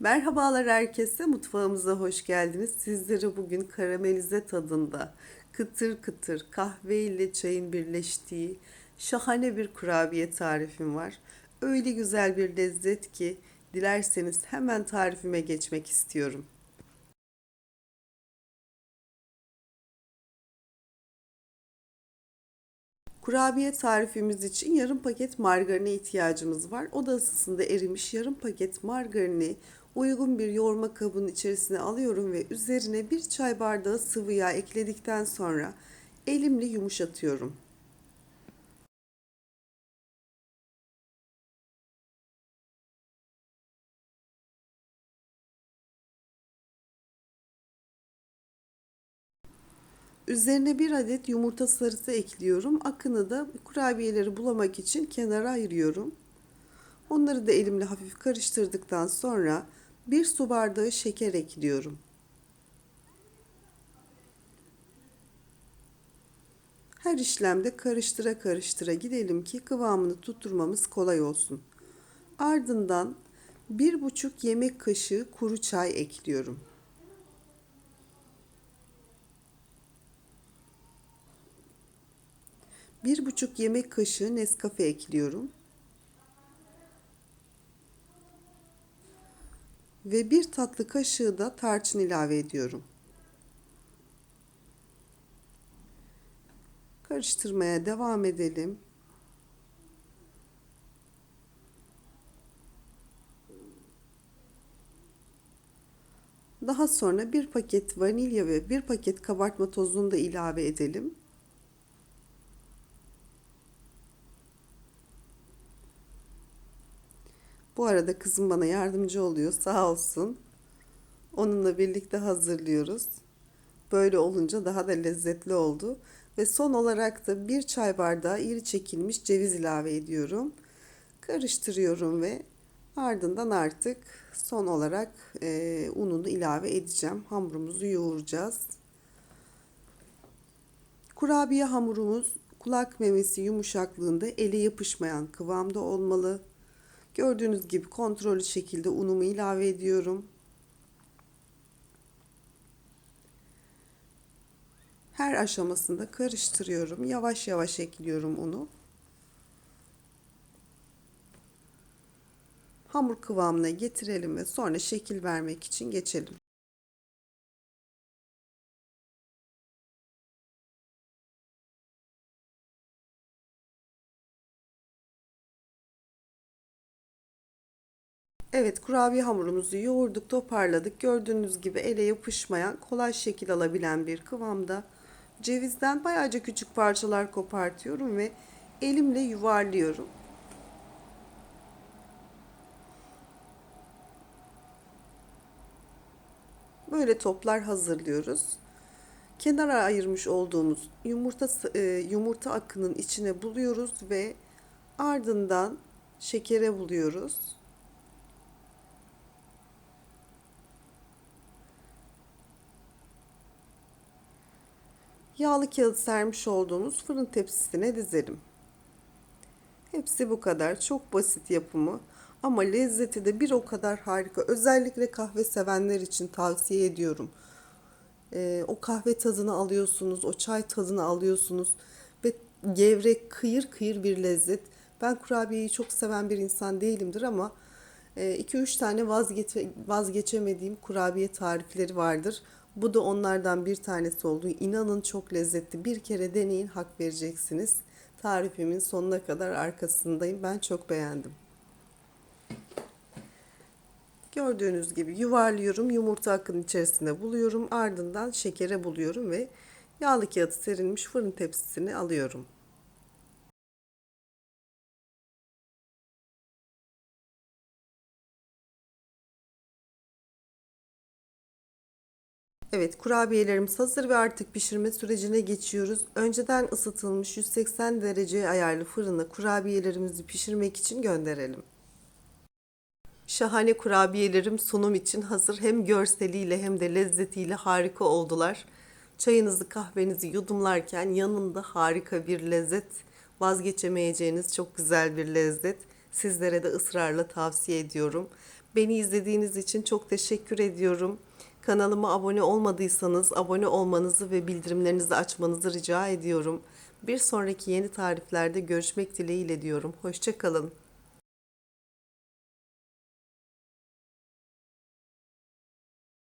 Merhabalar herkese, mutfağımıza hoş geldiniz. Sizlere bugün karamelize tadında, kıtır kıtır kahve ile çayın birleştiği şahane bir kurabiye tarifim var. Öyle güzel bir lezzet ki dilerseniz hemen tarifime geçmek istiyorum. Kurabiye tarifimiz için yarım paket margarine ihtiyacımız var. Oda ısısında erimiş yarım paket margarini uygun bir yoğurma kabının içerisine alıyorum ve üzerine bir çay bardağı sıvı yağ ekledikten sonra elimle yumuşatıyorum. Üzerine bir adet yumurta sarısı ekliyorum. Akını da kurabiyeleri bulamak için kenara ayırıyorum. Onları da elimle hafif karıştırdıktan sonra bir su bardağı şeker ekliyorum. Her işlemde karıştıra karıştıra gidelim ki kıvamını tutturmamız kolay olsun. Ardından bir buçuk yemek kaşığı kuru çay ekliyorum. Bir buçuk yemek kaşığı Nescafe ekliyorum. Ve bir tatlı kaşığı da tarçın ilave ediyorum. Karıştırmaya devam edelim. Daha sonra bir paket vanilya ve bir paket kabartma tozunu da ilave edelim. Bu arada kızım bana yardımcı oluyor sağ olsun. Onunla birlikte hazırlıyoruz. Böyle olunca daha da lezzetli oldu. Ve son olarak da bir çay bardağı iri çekilmiş ceviz ilave ediyorum. Karıştırıyorum ve ardından artık son olarak e, ununu ilave edeceğim. Hamurumuzu yoğuracağız. Kurabiye hamurumuz kulak memesi yumuşaklığında ele yapışmayan kıvamda olmalı. Gördüğünüz gibi kontrollü şekilde unumu ilave ediyorum. Her aşamasında karıştırıyorum. Yavaş yavaş ekliyorum unu. Hamur kıvamına getirelim ve sonra şekil vermek için geçelim. Evet kurabiye hamurumuzu yoğurduk toparladık. Gördüğünüz gibi ele yapışmayan kolay şekil alabilen bir kıvamda. Cevizden bayağıca küçük parçalar kopartıyorum ve elimle yuvarlıyorum. Böyle toplar hazırlıyoruz. Kenara ayırmış olduğumuz yumurta e, yumurta akının içine buluyoruz ve ardından şekere buluyoruz. Yağlı kağıt sermiş olduğumuz fırın tepsisine dizelim. Hepsi bu kadar. Çok basit yapımı ama lezzeti de bir o kadar harika. Özellikle kahve sevenler için tavsiye ediyorum. Ee, o kahve tadını alıyorsunuz, o çay tadını alıyorsunuz ve gevrek, kıyır kıyır bir lezzet. Ben kurabiyeyi çok seven bir insan değilimdir ama 2-3 e, tane vazgeçe, vazgeçemediğim kurabiye tarifleri vardır. Bu da onlardan bir tanesi oldu. İnanın çok lezzetli. Bir kere deneyin hak vereceksiniz. Tarifimin sonuna kadar arkasındayım. Ben çok beğendim. Gördüğünüz gibi yuvarlıyorum. Yumurta akının içerisine buluyorum. Ardından şekere buluyorum ve yağlı kağıt serilmiş fırın tepsisini alıyorum. Evet kurabiyelerimiz hazır ve artık pişirme sürecine geçiyoruz. Önceden ısıtılmış 180 derece ayarlı fırına kurabiyelerimizi pişirmek için gönderelim. Şahane kurabiyelerim sunum için hazır. Hem görseliyle hem de lezzetiyle harika oldular. Çayınızı kahvenizi yudumlarken yanında harika bir lezzet, vazgeçemeyeceğiniz çok güzel bir lezzet. Sizlere de ısrarla tavsiye ediyorum. Beni izlediğiniz için çok teşekkür ediyorum. Kanalıma abone olmadıysanız abone olmanızı ve bildirimlerinizi açmanızı rica ediyorum. Bir sonraki yeni tariflerde görüşmek dileğiyle diyorum. Hoşçakalın.